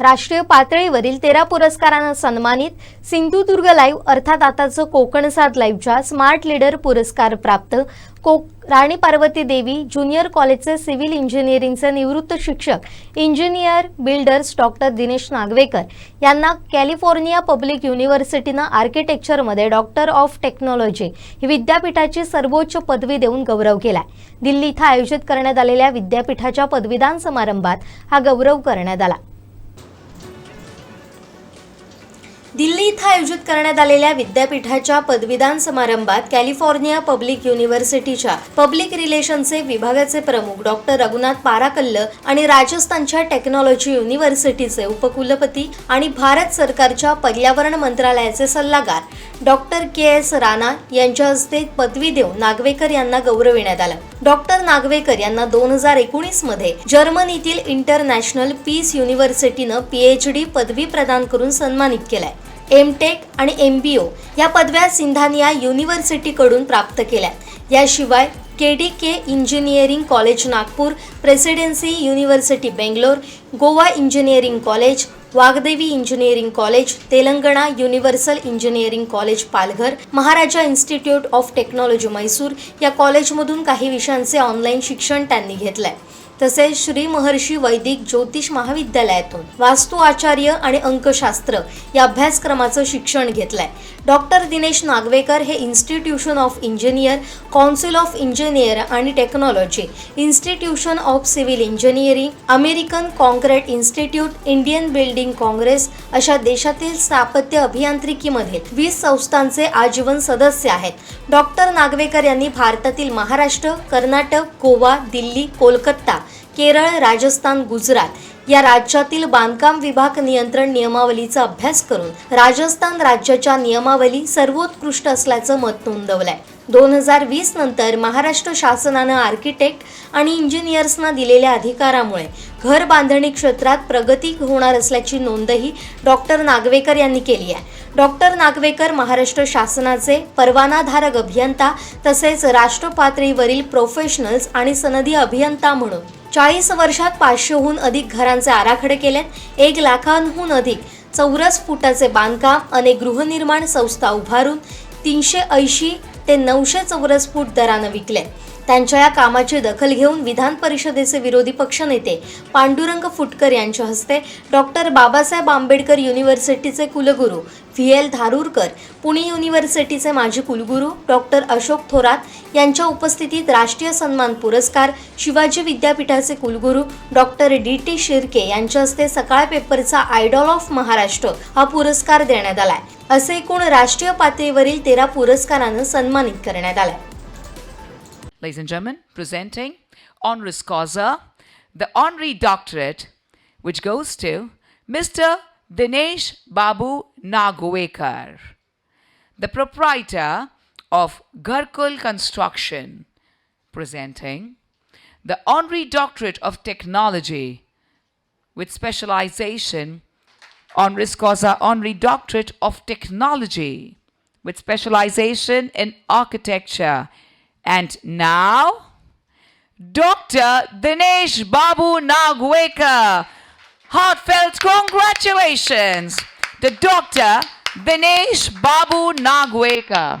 राष्ट्रीय पातळीवरील तेरा पुरस्कारानं सन्मानित सिंधुदुर्ग लाईव्ह अर्थात आताचं कोकणसाद लाईव्हच्या स्मार्ट लीडर पुरस्कार प्राप्त कोक राणी पार्वती देवी ज्युनियर कॉलेजचे सिव्हिल इंजिनिअरिंगचे निवृत्त शिक्षक engineer builders doctor Dinesh Nagvekar यांना कॅलिफोर्निया पब्लिक युनिव्हर्सिटीनं आर्किटेक्चरमध्ये डॉक्टर ऑफ टेक्नॉलॉजी ही विद्यापीठाची सर्वोच्च पदवी देऊन गौरव केलाय. दिल्ली इथं आयोजित करण्यात आलेल्या विद्यापीठाच्या पदवीदान समारंभात हा गौरव करण्यात आला. दिल्ली इथं आयोजित करण्यात आलेल्या विद्यापीठाच्या पदवीदान समारंभात कॅलिफोर्निया पब्लिक युनिव्हर्सिटीच्या पब्लिक रिलेशनचे विभागाचे प्रमुख डॉक्टर रघुनाथ पाराकल्ल आणि राजस्थानच्या टेक्नॉलॉजी युनिव्हर्सिटीचे उपकुलपती आणि भारत सरकारच्या पर्यावरण मंत्रालयाचे सल्लागार डॉक्टर के एस राणा यांच्या हस्ते पदवी देऊन नागवेकर यांना गौरविण्यात आलं. डॉक्टर नागवेकर यांना दोन हजार एकोणीसमध्ये जर्मनीतील इंटरनॅशनल पीस युनिव्हर्सिटीनं पीएचडी पदवी प्रदान करून सन्मानित केलाय. एम टेक आणि एम बी ओ या पदव्या सिंधानिया युनिव्हर्सिटीकडून प्राप्त केल्या याशिवाय K D K engineering college Nagpur presidency university Bangalore Goa engineering college Vagdevi engineering college Telangana universal engineering college Palghar Maharaja institute of technology Mysore या कॉलेजमधून काही विषयांचे ऑनलाईन शिक्षण त्यांनी घेतलंय. तसेच श्री महर्षी वैदिक ज्योतिष महाविद्यालयातून वास्तू आचार्य आणि अंकशास्त्र या अभ्यासक्रमाचं शिक्षण घेतलंय. डॉक्टर दिनेश नागवेकर हे institution of engineer council of engineer आणि technology institution of civil engineering American concrete institute Indian building congress अशा देशातील स्थापत्य अभियांत्रिकीमध्ये वीस संस्थांचे आजीवन सदस्य आहेत. डॉक्टर नागवेकर यांनी भारतातील महाराष्ट्र कर्नाटक गोवा दिल्ली कोलकाता केरळ राजस्थान गुजरात या राज्यातील बांधकाम विभाग नियंत्रण नियमावलीचा अभ्यास करून राजस्थान राज्याच्या नियमावली सर्वोत्कृष्ट असल्याचं मत नोंदवलंय. दोन हजार वीस नंतर महाराष्ट्र शासनानं आर्किटेक्ट आणि इंजिनियर्सना दिलेल्या अधिकारामुळे घर बांधणी क्षेत्रात प्रगती होणार असल्याची नोंदही डॉक्टर नागवेकर यांनी केली आहे. डॉक्टर नागवेकर महाराष्ट्र शासनाचे परवानाधारक अभियंता तसेच राष्ट्रपातळीवरील प्रोफेशनल्स आणि सनदी अभियंता म्हणून चाळीस वर्षात पाचशेहून अधिक घरांचे आराखडे केलेत. एक लाखांहून अधिक चौरस फुटाचे बांधकाम अनेक गृहनिर्माण संस्था उभारून तीनशे ऐंशी ते नऊशे चौरस फूट दरानं विकले त्यांच्या या कामाची दखल घेऊन विधान परिषदेचे विरोधी पक्षनेते पांडुरंग फुटकर यांच्या हस्ते डॉक्टर बाबासाहेब आंबेडकर युनिव्हर्सिटीचे कुलगुरू व्ही एल धारूरकर पुणे युनिव्हर्सिटीचे माजी कुलगुरू डॉक्टर अशोक थोरात यांच्या उपस्थितीत राष्ट्रीय सन्मान पुरस्कार शिवाजी विद्यापीठाचे कुलगुरू डॉक्टर डी टी शिर्के यांच्या हस्ते सकाळ पेपरचा आयडॉल ऑफ महाराष्ट्र हा पुरस्कार देण्यात आलाय. असे एकूण राष्ट्रीय पातळीवरील तेरा पुरस्कारानं सन्मानित करण्यात आलाय. Ladies and gentlemen, presenting honoris causa, the honorary doctorate, which goes to Mr. Dinesh Babu Nagwekar, the proprietor of Garkul Construction, presenting the honorary doctorate of technology with specialization honoris causa honorary doctorate of technology with specialization in architecture and now dr dinesh babu nagwekar. Heartfelt congratulations. To dr dinesh babu nagwekar